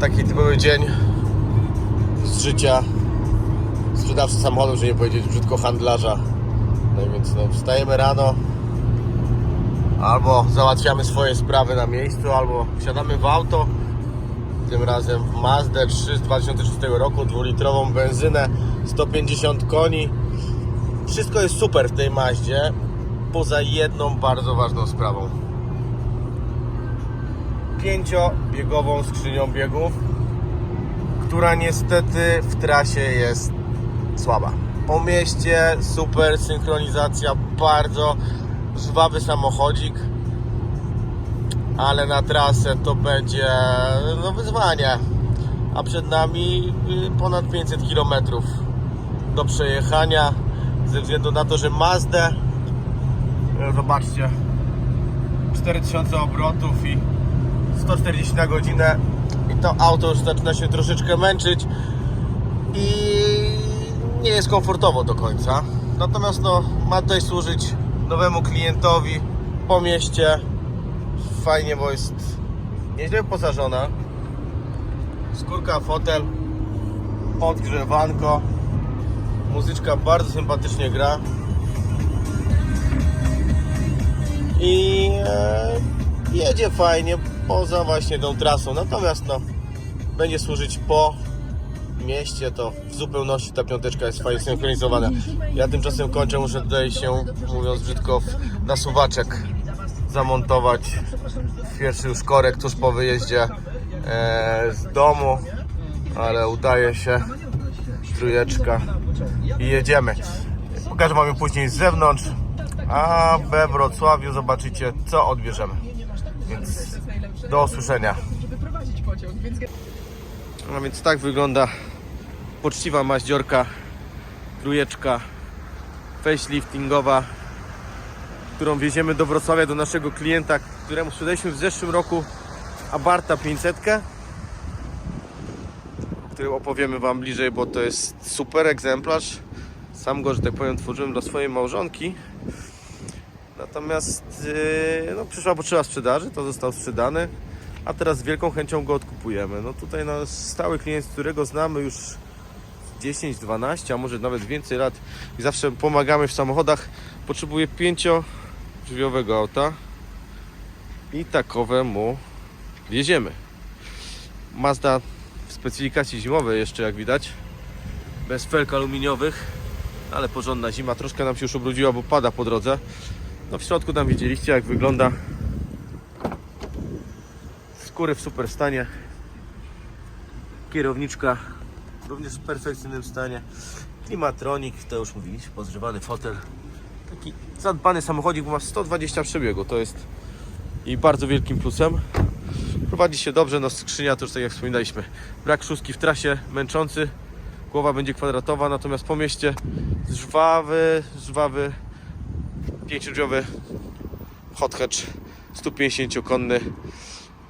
taki typowy dzień z życia sprzedawcy samochodu, że nie powiedzieć brzydko handlarza. No więc no, wstajemy rano, albo załatwiamy swoje sprawy na miejscu, albo wsiadamy w auto. Tym razem w Mazdę 3 z 2006 roku, dwulitrową benzynę, 150 koni. Wszystko jest super w tej Maździe, poza jedną bardzo ważną sprawą. Pięciobiegową skrzynią biegów, która niestety w trasie jest słaba. Po mieście super synchronizacja, bardzo żwawy samochodzik, ale na trasę to będzie no, wyzwanie. A przed nami y, ponad 500 km do przejechania ze względu na to, że Mazdę zobaczcie 4000 obrotów i 140 na godzinę i to auto już zaczyna się troszeczkę męczyć i nie jest komfortowo do końca. Natomiast no, ma tutaj służyć nowemu klientowi po mieście. Fajnie, bo jest nieźle wyposażona. Skórka, fotel, podgrzewanko. Muzyczka bardzo sympatycznie gra. I e, jedzie fajnie poza właśnie tą trasą. Natomiast no, będzie służyć po mieście, to w zupełności ta piąteczka jest fajnie synchronizowana. Ja tymczasem kończę, muszę tutaj się, mówiąc brzydko, w nasuwaczek zamontować pierwszy już korek tuż po wyjeździe e, z domu, ale udaje się trójeczka i jedziemy. Pokażę Wam później z zewnątrz, a we Wrocławiu zobaczycie co odbierzemy. Więc do usłyszenia. No więc tak wygląda poczciwa maździorka, trójeczka faceliftingowa, którą wieziemy do Wrocławia do naszego klienta, któremu sprzedaliśmy w zeszłym roku Abarta 500, o którym opowiemy Wam bliżej, bo to jest super egzemplarz. Sam go, że tak powiem, tworzyłem dla swojej małżonki. Natomiast yy, no, przyszła potrzeba sprzedaży, to został sprzedany, a teraz z wielką chęcią go odkupujemy. No tutaj no, stały klient, którego znamy już 10, 12, a może nawet więcej lat i zawsze pomagamy w samochodach, potrzebuje pięciodrzwiowego auta i takowe mu wieziemy. Mazda w specyfikacji zimowej jeszcze jak widać, bez felk aluminiowych, ale porządna zima, troszkę nam się już ubrudziła, bo pada po drodze. No w środku tam widzieliście jak wygląda. Skóry w super stanie. Kierowniczka również w perfekcyjnym stanie. Klimatronik, to już mówiliśmy, podgrzewany fotel. Taki zadbany samochodzik, bo ma 120 przebiegu, to jest i bardzo wielkim plusem. Prowadzi się dobrze, no skrzynia to już tak jak wspominaliśmy. Brak szóstki w trasie, męczący. Głowa będzie kwadratowa, natomiast po mieście żwawy, żwawy pięciodrzwiowy hot hatch 150-konny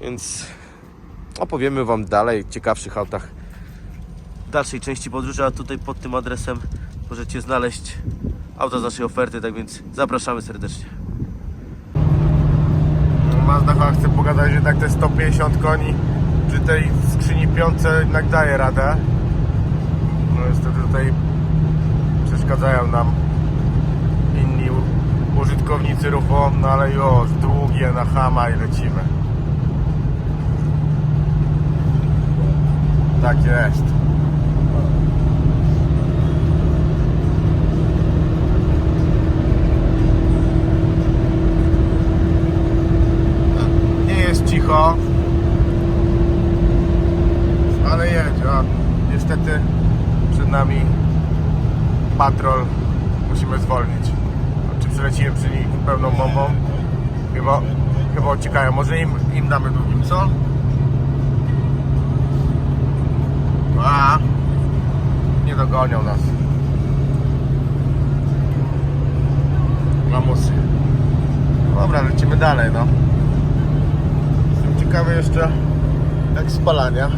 więc opowiemy Wam dalej ciekawszych autach dalszej części podróży, a tutaj pod tym adresem możecie znaleźć auta z naszej oferty, tak więc zapraszamy serdecznie. Mazda chce pokazać, że tak te 150 koni przy tej skrzyni piące jednak daje radę. No niestety tutaj przeszkadzają nam użytkownicy ruchu, no ale już długie na hama i lecimy. Tak jest. Nie jest cicho, ale jedzie. A, niestety przed nami patrol. Musimy zwolnić. Przelecimy przy nich pełną bombą? Chyba, chyba uciekają. Może im, im damy drugim, co? A, nie dogonią nas. Lamusy. Dobra, lecimy dalej, no. Jestem ciekawy jeszcze jak spalania.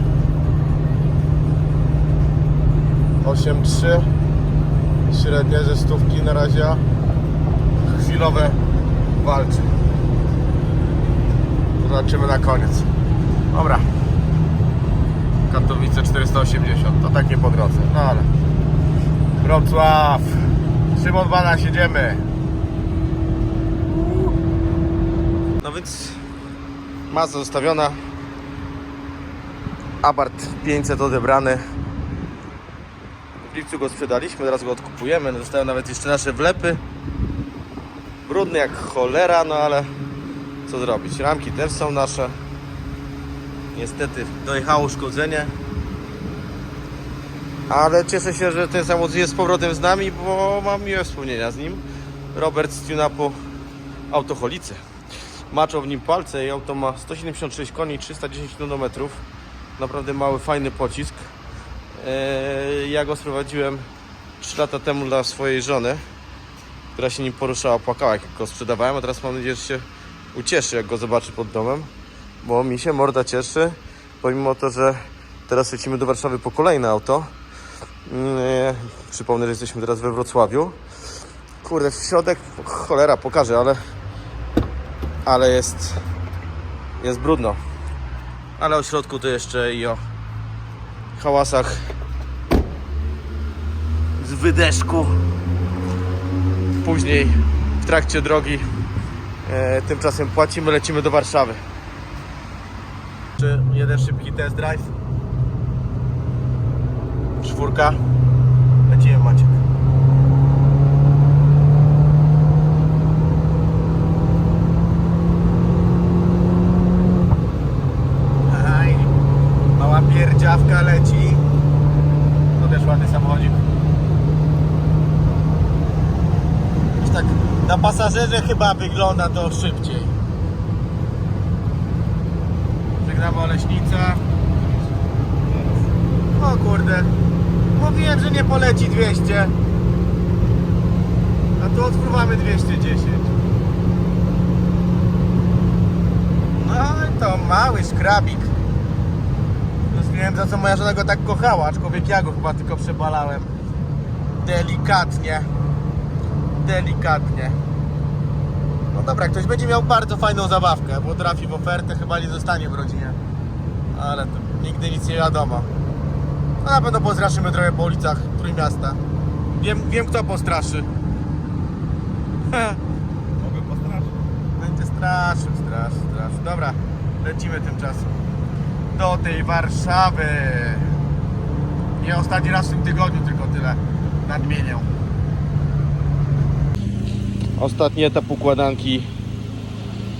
8.3 Średnie ze stówki na razie Chwilowe walczy Zobaczymy na koniec. Dobra. Katowice 480, to tak nie po drodze, no ale. Wrocław. Szymon Bana, siedziemy No więc Masa zostawiona. Abart 500 odebrany. W lipcu go sprzedaliśmy, teraz go odkupujemy. Zostały nawet jeszcze nasze wlepy Brudny jak cholera, no ale co zrobić? Ramki też są nasze Niestety dojechało uszkodzenie ale cieszę się, że ten samochód jest z powrotem z nami, bo mam miłe wspomnienia z nim. Robert z Tunapo Autoholicy. Maczał w nim palce i auto ma 176 koni, 310 Nm. Naprawdę mały, fajny pocisk. Eee, Ja go sprowadziłem 3 lata temu dla swojej żony, która się nim poruszała, płakała jak go sprzedawałem, a teraz mam nadzieję, że się ucieszy jak go zobaczy pod domem, bo mi się morda cieszy, pomimo to, że teraz lecimy do Warszawy po kolejne auto. Nie, przypomnę, że jesteśmy teraz we Wrocławiu. Kurde, w środek cholera pokażę, ale ale jest jest brudno. Ale o środku to jeszcze i o hałasach z wydeszku. Później w trakcie drogi e, tymczasem płacimy, lecimy do Warszawy. Jeden szybki test drive? Czwórka. Lecimy Maciek. Aj, mała pierdziawka leci. To też ładny samochodzik. Już tak na pasażerze chyba wygląda to szybciej. Żegnamy Oleśnica. O kurde. Mówiłem, że nie poleci 200. A tu odpruwamy 210. No to mały szkrabik. Już wiem za co moja żona go tak kochała, aczkolwiek ja go chyba tylko przebalałem. Delikatnie. Delikatnie. No dobra, ktoś będzie miał bardzo fajną zabawkę, bo trafi w ofertę, chyba nie zostanie w rodzinie. Ale to nigdy nic nie wiadomo. No na pewno postraszymy trochę po ulicach Trójmiasta. Wiem, wiem kto postraszy. Mogę postraszyć. Będzie straszył, straszył, straszył. Dobra, lecimy tymczasem do tej Warszawy. Nie ostatni raz w tym tygodniu, tylko tyle nadmienię. Ostatni etap układanki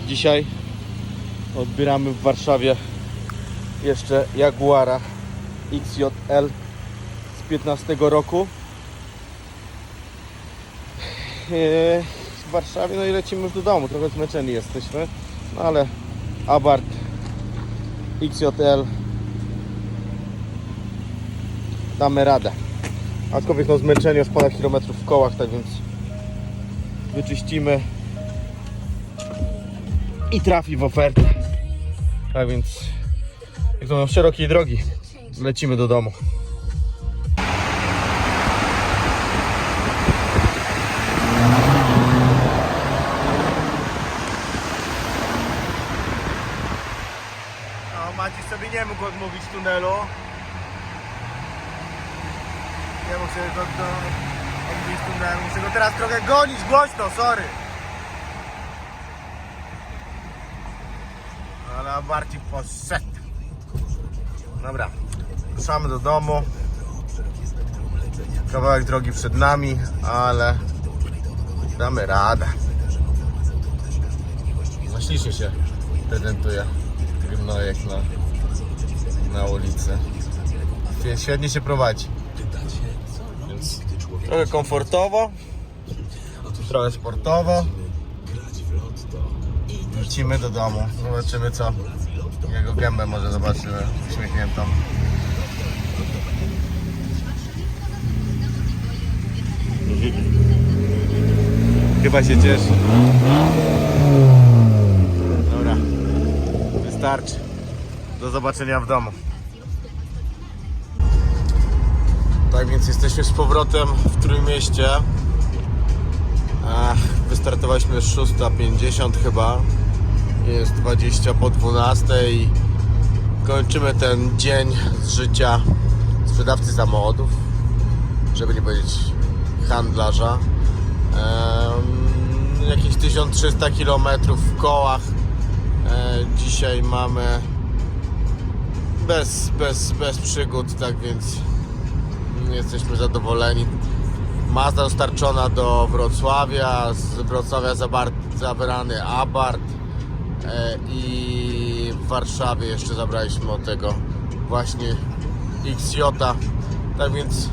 dzisiaj. Odbieramy w Warszawie jeszcze Jaguara XJL z 15 roku. Eee, W Warszawie, no i lecimy już do domu. Trochę zmęczeni jesteśmy, no ale Abarth XJL damy radę. Aczkolwiek no zmęczenie już ponad kilometrów w kołach, tak więc wyczyścimy i trafi w ofertę. Tak więc jak to mówią, szerokiej drogi lecimy do domu. Maciej sobie nie mógł odmówić tunelu. Nie mógł sobie tunelu. Muszę go teraz trochę gonić głośno, sorry. Ale bardziej poszedł. Dobra, ruszamy do domu. Kawałek drogi przed nami, ale damy radę. Ślicznie się prezentuje gnojek na, na ulicy. Świetnie się prowadzi. Trochę komfortowo, trochę sportowo. Wrócimy do domu. Zobaczymy co. Jego gębę może zobaczymy uśmiechniętą. Chyba się cieszy. Dobra. Wystarczy. Do zobaczenia w domu. Tak więc jesteśmy z powrotem w Trójmieście. Ach, wystartowaliśmy 6.50 chyba. Jest 20 po 12 i kończymy ten dzień z życia sprzedawcy samochodów, żeby nie powiedzieć handlarza. Em, jakieś 1300 km w kołach. E, dzisiaj mamy bez, bez, bez przygód, tak więc jesteśmy zadowoleni. Mazda dostarczona do Wrocławia, z Wrocławia zabrany Abarth e, i w Warszawie jeszcze zabraliśmy od tego właśnie XJ. Tak więc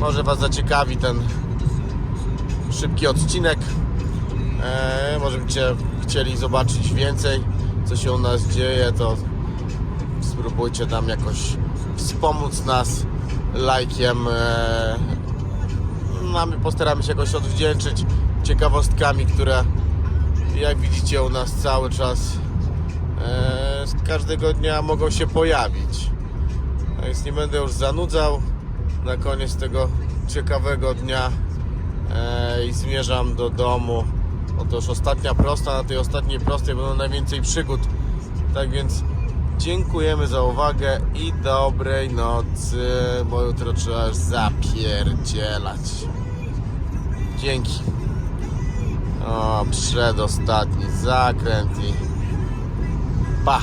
może Was zaciekawi ten szybki odcinek. E, może byście chcieli zobaczyć więcej, co się u nas dzieje, to spróbujcie tam jakoś wspomóc nas lajkiem. E, no, a my postaramy się jakoś odwdzięczyć ciekawostkami, które jak widzicie u nas cały czas e, z każdego dnia mogą się pojawić. A więc nie będę już zanudzał na koniec tego ciekawego dnia e, i zmierzam do domu. Otóż ostatnia prosta, na tej ostatniej prostej będą najwięcej przygód. Tak więc dziękujemy za uwagę i dobrej nocy, bo jutro trzeba już zapierdzielać. Dzięki. O, przedostatni zakręt i pa.